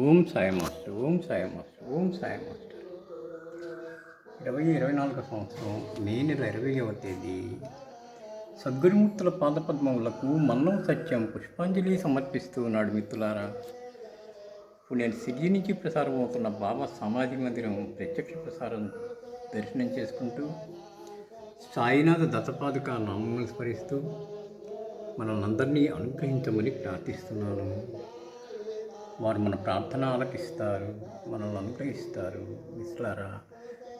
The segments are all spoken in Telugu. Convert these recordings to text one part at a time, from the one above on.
Om Sai master Om Sai master Om Sai master. ఇరవై ఇరవై నాలుగో సంవత్సరం మే నెల ఇరవైవ తేదీ. సద్గురుమూర్తుల పాదపద్మములకు మన్నం సత్యం పుష్పాంజలి సమర్పిస్తూ నాడు మిత్రులారా. ఇప్పుడు నేను సిరి నుంచి ప్రసారం అవుతున్న బాబా సమాధి మందిరం ప్రత్యక్ష ప్రసారం దర్శనం చేసుకుంటూ సాయినాథ దత్తపాదుక నామం స్మరిస్తూ మనల్ని అందరినీ అనుగ్రహించమని ప్రార్థిస్తున్నాను. వారు మన ప్రార్థన ఆలకిస్తారు మనల్ని అనుగ్రహిస్తారు. మిస్లారా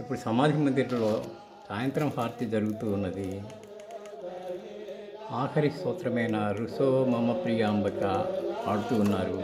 ఇప్పుడు సమాధి మందిరంలో సాయంత్రం హారతి జరుగుతూ ఉన్నది. ఆఖరి స్తోత్రమైన రుసో మమ ప్రియాంబక ఆడుతూ ఉన్నారు.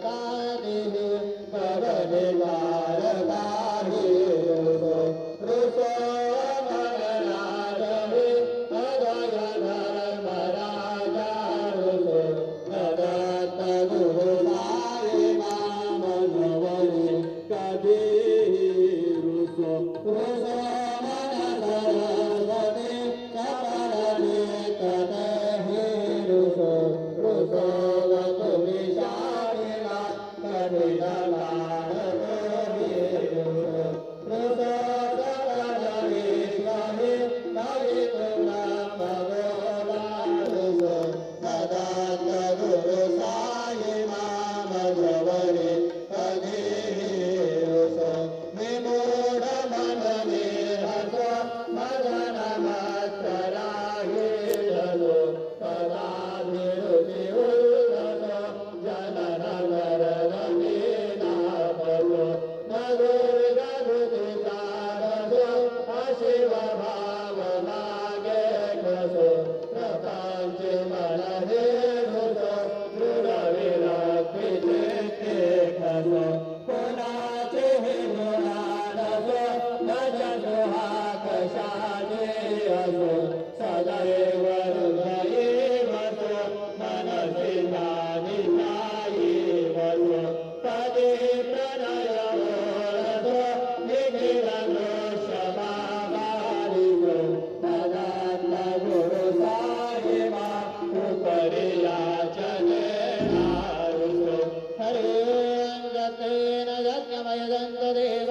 ఓం రాజాధిరాజాయ ദേവ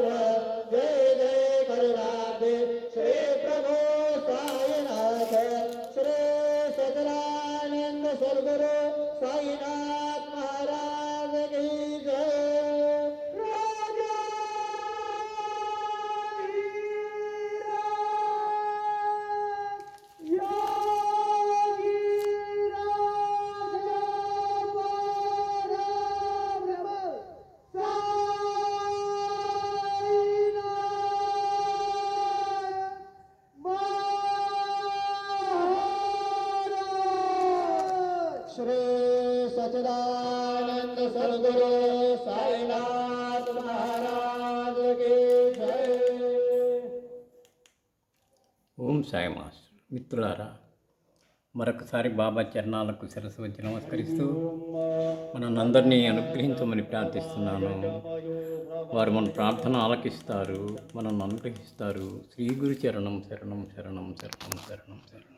जय जय करुणाब्धे श्री सच्चिदानंद सद्गुरु साईनाथ महाराज की जय ఓం సాయి మాస్టర్ మిత్రులారా మరొకసారి బాబా చరణాలకు శిరస్సు వచ్చి నమస్కరిస్తూ మనందరినీ అనుగ్రహించమని ప్రార్థిస్తున్నాను వారు మన ప్రార్థన ఆలకిస్తారు మనల్ని అనుగ్రహిస్తారు శ్రీ గురు చరణం శరణం శరణం శరణం శరణం శరణం